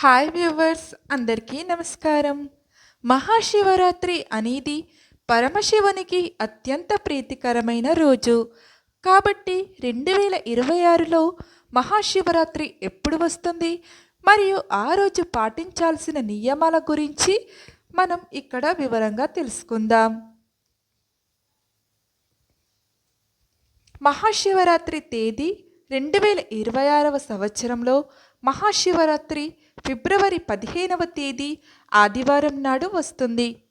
Hi viewers అందరికీ నమస్కారం. మహాశివరాత్రి అనేది పరమశివునికి అత్యంత ప్రీతికరమైన రోజు. కాబట్టి రెండు వేల ఇరవై ఆరులో మహాశివరాత్రి ఎప్పుడు వస్తుంది? మరియు ఆ రోజు పాటించాల్సిన నియమాల గురించి మనం ఇక్కడ వివరంగా తెలుసుకుందాం. మహాశివరాత్రి తేదీ రెండు వేల ఇరవై ఆరవ సంవత్సరంలో మహాశివరాత్రి ఫిబ్రవరి పదిహేనవ తేదీ ఆదివారం నాడు వస్తుంది.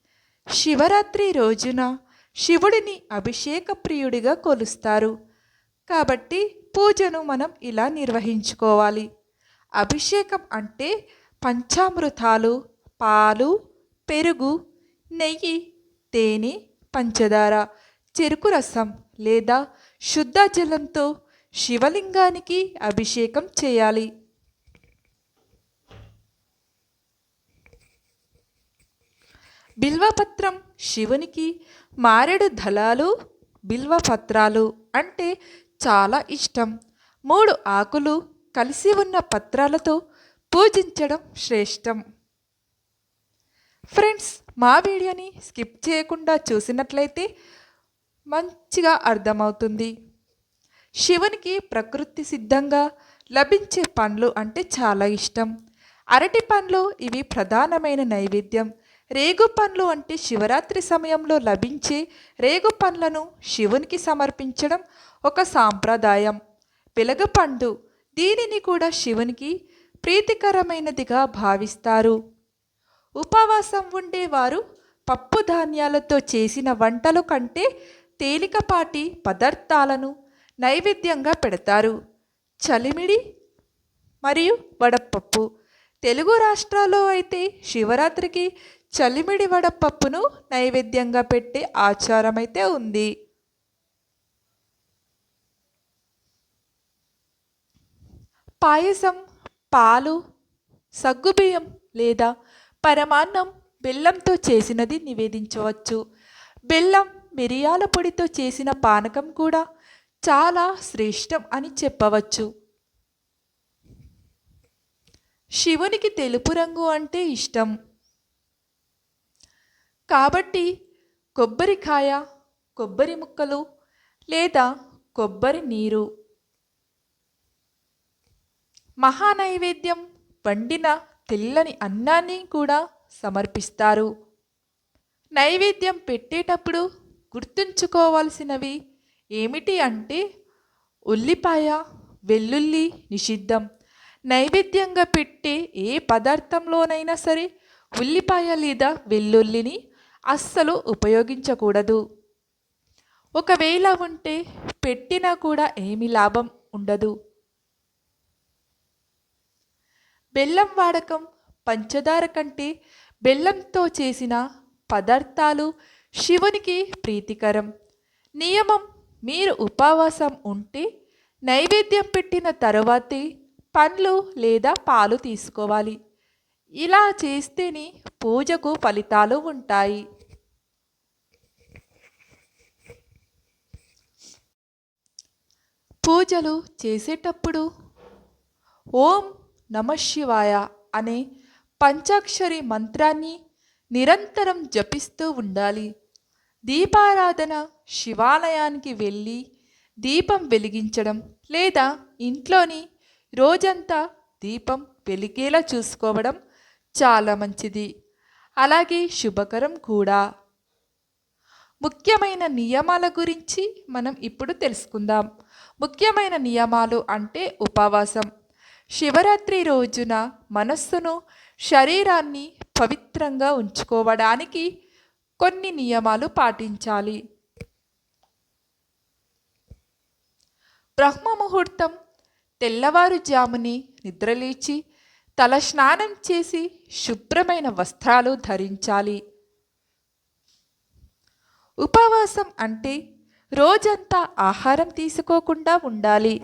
శివరాత్రి రోజున శివుడిని అభిషేక ప్రియుడిగా కొలుస్తారు. కాబట్టి పూజను మనం ఇలా నిర్వహించుకోవాలి. అభిషేకం అంటే పంచామృతాలు పాలు పెరుగు నెయ్యి తేనె పంచదార చెరుకు రసం లేదా శుద్ధ జలంతో శివలింగానికి అభిషేకం చేయాలి. బిల్వపత్రం శివునికి మారేడు దళాలు బిల్వపత్రాలు అంటే చాలా ఇష్టం. మూడు ఆకులు కలిసి ఉన్న పత్రాలతో పూజించడం శ్రేష్టం. ఫ్రెండ్స్ మా వీడియోని స్కిప్ చేయకుండా చూసినట్లయితే మంచిగా అర్థమవుతుంది. శివునికి ప్రకృతి సిద్ధంగా లభించే పండ్లు అంటే చాలా ఇష్టం. అరటి పండ్లు ఇవి ప్రధానమైన నైవేద్యం. రేగు పండ్లు అంటే శివరాత్రి సమయంలో లభించే రేగు పండ్లను శివునికి సమర్పించడం ఒక సాంప్రదాయం. పిలగపండు దీనిని కూడా శివునికి ప్రీతికరమైనదిగా భావిస్తారు. ఉపవాసం ఉండేవారు పప్పు ధాన్యాలతో చేసిన వంటలు కంటే తేలికపాటి పదార్థాలను నైవేద్యంగా పెడతారు. చలిమిడి మరియు వడపప్పు. తెలుగు రాష్ట్రాల్లో అయితే శివరాత్రికి చలిమిడి వడపప్పును నైవేద్యంగా పెట్టే ఆచారం అయితే ఉంది. పాయసం పాలు సగ్గుబియ్యం లేదా పరమాన్నం బెల్లంతో చేసినది నివేదించవచ్చు. బెల్లం మిరియాల పొడితో చేసిన పానకం కూడా చాలా శ్రేష్టం అని చెప్పవచ్చు. శివునికి తెలుపు రంగు అంటే ఇష్టం. కాబట్టి కొబ్బరికాయ కొబ్బరి ముక్కలు లేదా కొబ్బరి నీరు. మహానైవేద్యం వండిన తెల్లని అన్నాన్ని కూడా సమర్పిస్తారు. నైవేద్యం పెట్టేటప్పుడు గుర్తుంచుకోవాల్సినవి ఏమిటి అంటే ఉల్లిపాయ వెల్లుల్లి నిషిద్ధం. నైవేద్యంగా పెట్టే ఏ పదార్థంలోనైనా సరే ఉల్లిపాయ లేదా వెల్లుల్లిని అస్సలు ఉపయోగించకూడదు. ఒకవేళ ఉంటే పెట్టినా కూడా ఏమి లాభం ఉండదు. బెల్లం వాడకం పంచదార కంటే బెల్లంతో చేసిన పదార్థాలు శివునికి ప్రీతికరం. నియమం మీరు ఉపవాసం ఉంటే నైవేద్యం పెట్టిన తరువాతే పండ్లు లేదా పాలు తీసుకోవాలి. ఇలా చేస్తేనే పూజకు ఫలితాలు ఉంటాయి. పూజలు చేసేటప్పుడు ఓం నమశివాయ అనే పంచాక్షరి మంత్రాన్ని నిరంతరం జపిస్తూ ఉండాలి. దీపారాధన శివాలయానికి వెళ్ళి దీపం వెలిగించడం లేదా ఇంట్లోని రోజంతా దీపం వెలిగేలా చూసుకోవడం చాలా మంచిది. అలాగే శుభకరం కూడా. ముఖ్యమైన నియమాల గురించి మనం ఇప్పుడు తెలుసుకుందాం. ముఖ్యమైన నియమాలు అంటే ఉపవాసం. శివరాత్రి రోజున మనస్సును శరీరాన్ని పవిత్రంగా ఉంచుకోవడానికి కొన్ని నియమాలు పాటించాలి. బ్రహ్మ ముహూర్తం తెల్లవారుజాముని నిద్రలేచి తల స్నానం చేసి శుభ్రమైన వస్త్రాలు ధరించాలి. ఉపవాసం అంటే రోజంతా ఆహారం తీసుకోకుండా ఉండాలి.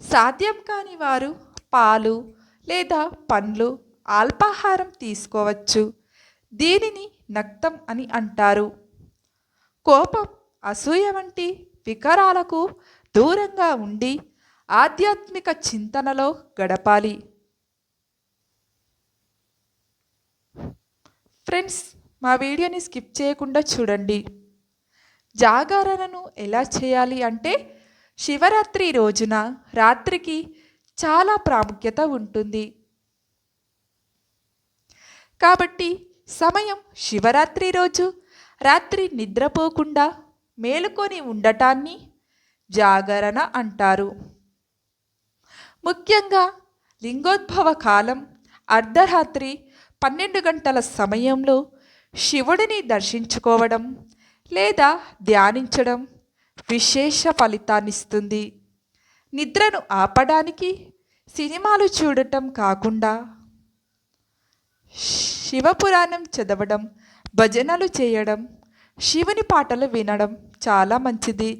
సాధ్యం కాని వారు పాలు లేదా పండ్లు అల్పాహారం తీసుకోవచ్చు. దీనిని నక్తం అని అంటారు. కోపం అసూయ వంటి వికారాలకు దూరంగా ఉండి ఆధ్యాత్మిక చింతనలో గడపాలి. ఫ్రెండ్స్ మా వీడియోని స్కిప్ చేయకుండా చూడండి. జాగరణను ఎలా చేయాలి అంటే శివరాత్రి రోజున రాత్రికి చాలా ప్రాముఖ్యత ఉంటుంది. కాబట్టి సమయం శివరాత్రి రోజు రాత్రి నిద్రపోకుండా మేలుకొని ఉండటాన్ని జాగరణ అంటారు. ముఖ్యంగా లింగోద్భవ కాలం అర్ధరాత్రి పన్నెండు గంటల సమయంలో శివుడిని దర్శించుకోవడం లేదా ధ్యానించడం విశేష ఫలితాన్నిస్తుంది. నిద్రను ఆపడానికి సినిమాలు చూడటం కాకుండా శివపురాణం చదవడం భజనలు చేయడం శివుని పాటలు వినడం చాలా మంచిది.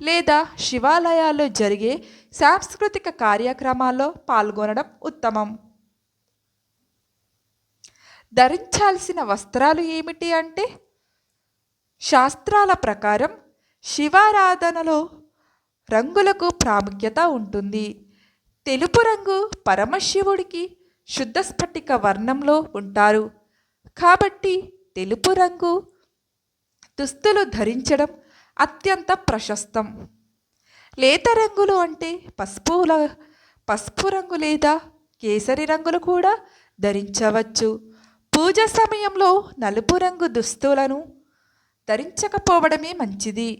లేదా శివాలయాల్లో జరిగే సాంస్కృతిక కార్యక్రమాల్లో పాల్గొనడం ఉత్తమం. ధరించాల్సిన వస్త్రాలు ఏమిటి అంటే? శాస్త్రాల ప్రకారం శివారాధనలో రంగులకు ప్రాముఖ్యత ఉంటుంది. తెలుపు రంగు పరమశివుడికి శుద్ధ స్ఫటిక వర్ణంలో ఉంటారు. కాబట్టి తెలుపు రంగు దుస్తులు ధరించడం అత్యంత ప్రశస్తం. లేత రంగులు అంటే పసుపుల పసుపు రంగు లేదా కేసరి రంగులు కూడా ధరించవచ్చు. పూజ సమయంలో నలుపు రంగు దుస్తులను ధరించకపోవడమే మంచిది.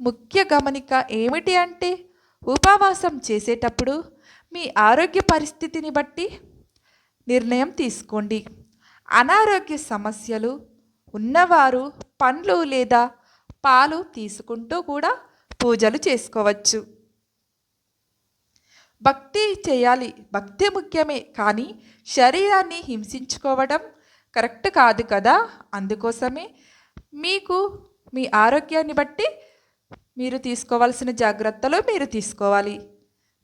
ముఖ్య గమనిక ఏమిటి అంటే ఉపవాసం చేసేటప్పుడు మీ ఆరోగ్య పరిస్థితిని బట్టి నిర్ణయం తీసుకోండి. అనారోగ్య సమస్యలు ఉన్నవారు పండ్లు లేదా పాలు తీసుకుంటూ కూడా పూజలు చేసుకోవచ్చు. భక్తి చేయాలి. భక్తి ముఖ్యమే. కానీ శరీరాన్ని హింసించుకోవడం కరెక్ట్ కాదు కదా? అందుకోసమే మీకు మీ ఆరోగ్యాన్ని బట్టి మీరు తీసుకోవాల్సిన జాగ్రత్తలు మీరు తీసుకోవాలి.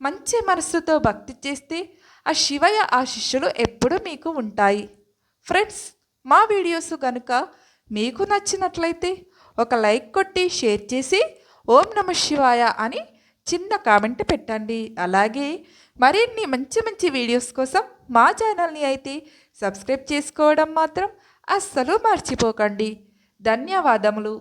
మంచి మనస్సుతో భక్తి చేస్తే ఆ శివయ ఆశిష్యులు ఎప్పుడు మీకు ఉంటాయి. ఫ్రెండ్స్ మా వీడియోస్ కనుక మీకు నచ్చినట్లయితే ఒక లైక్ కొట్టి షేర్ చేసి ఓం నమ శివాయ అని చిన్న కామెంట్ పెట్టండి. అలాగే మరిన్ని మంచి మంచి వీడియోస్ కోసం మా ఛానల్ని అయితే సబ్స్క్రైబ్ చేసుకోవడం మాత్రం అస్సలు మర్చిపోకండి. ధన్యవాదములు.